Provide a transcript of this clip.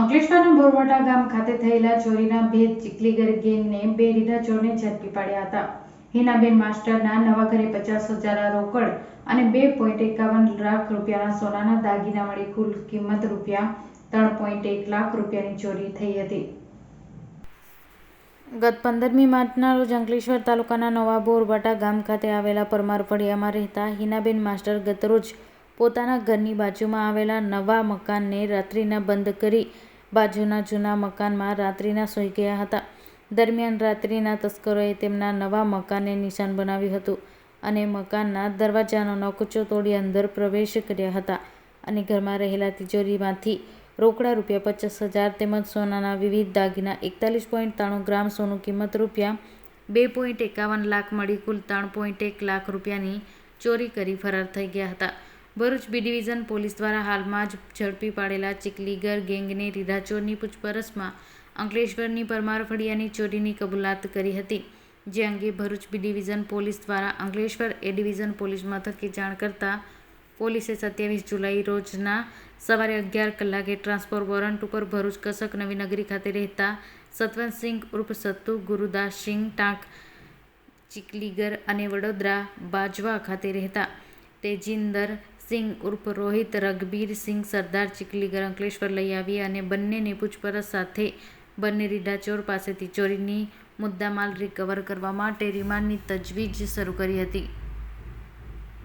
અંકલેશ્વરના બોરવાટા ગામ ખાતે થયેલા ચોરીના બે ચીખલીગર ગેંગને બે રીઢા ચોરને ઝડપી પાડ્યા હતા. હિનાબેન માસ્ટરના નવા ઘરે પચાસ હજાર રોકડ અને બે પોઈન્ટ એકાવન લાખ રૂપિયાના સોનાના દાગીના મળી કુલ કિંમત રૂપિયા ત્રણ પોઈન્ટ એક લાખ રૂપિયાની ચોરી થઈ હતી. ગત પંદરમી માર્ચના રોજ અંકલેશ્વર તાલુકાના નવા બોરવાટા ગામ ખાતે આવેલા પરમાર ફળિયામાં રહેતા હિનાબેન માસ્ટર ગતરોજ પોતાના ઘરની બાજુમાં આવેલા નવા મકાનને રાત્રિના બંધ કરી બાજુના જૂના મકાનમાં રાત્રિના સૂઈ ગયા હતા. દરમિયાન રાત્રિના તસ્કરોએ તેમના નવા મકાનને નિશાન બનાવ્યું હતું અને મકાનના દરવાજાનો નકુચો તોડી અંદર પ્રવેશ કર્યા હતા અને ઘરમાં રહેલા તિજોરીમાંથી રોકડા રૂપિયા પચાસ હજાર તેમજ સોનાના વિવિધ દાગીના એકતાલીસ પોઈન્ટ ત્રાણું ગ્રામ સોનું કિંમત રૂપિયા બે પોઈન્ટ એકાવન લાખ મળી કુલ ત્રણ પોઈન્ટ એક લાખ રૂપિયાની ચોરી કરી ફરાર થઈ ગયા હતા. ભરૂચ બી ડિવિઝન પોલીસ દ્વારા હાલમાં જ ઝડપી પાડેલા ચીખલીગર ગેંગને રીધાચોરની પૂછપરછમાં અંકલેશ્વરની પરમાર ફળિયાની ચોરીની કબૂલાત કરી હતી. જે અંગે ભરૂચ બી ડિવિઝન પોલીસ દ્વારા અંકલેશ્વર એ ડિવિઝન પોલીસ મથકે જાણ કરતા પોલીસે સત્યાવીસ જુલાઈ રોજના સવારે અગિયાર કલાકે ટ્રાન્સફર વોરંટ ઉપર ભરૂચ કસક નવીનગરી ખાતે રહેતા સતવંતસિંહ ઉર્ફ સત્તુ, ગુરુદાસસિંહ ટાંક ચીકલીગર અને વડોદરા બાજવા ખાતે રહેતા તેજિંદર સિંહ ઉર્ફ રોહિત, રઘબીર સિંહ, સરદાર ચીખલીગર અંકલેશ્વર લઈ આવી અને બંનેની પૂછપરછ સાથે બંને રીડાચોર પાસેથી ચોરીની મુદ્દામાલ રિકવર કરવા માટે રિમાન્ડની તજવીજ શરૂ કરી હતી.